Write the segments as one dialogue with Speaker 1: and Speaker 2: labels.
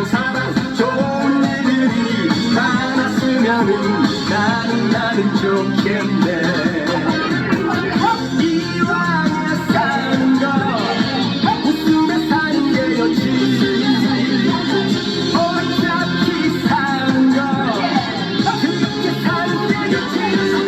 Speaker 1: 항상 좋은 일들이 많았으면은 나는 나는 좋겠네 이왕에 사는 거 웃음에 사는 지 어차피 사는 그렇게 사는 지.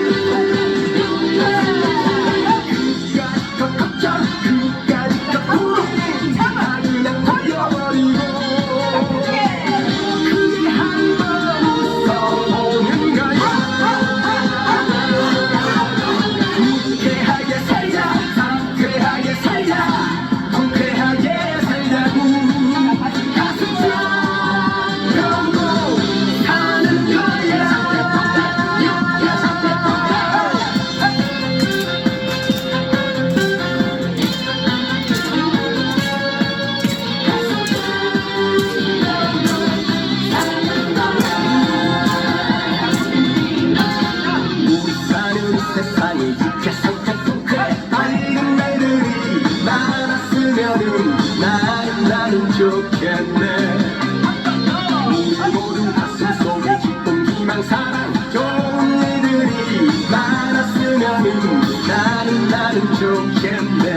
Speaker 1: 좋겠네. 우리 모두 가슴 속에 기쁨 희망 사랑 좋은 일들이 많았으면은 나는 나는 좋겠네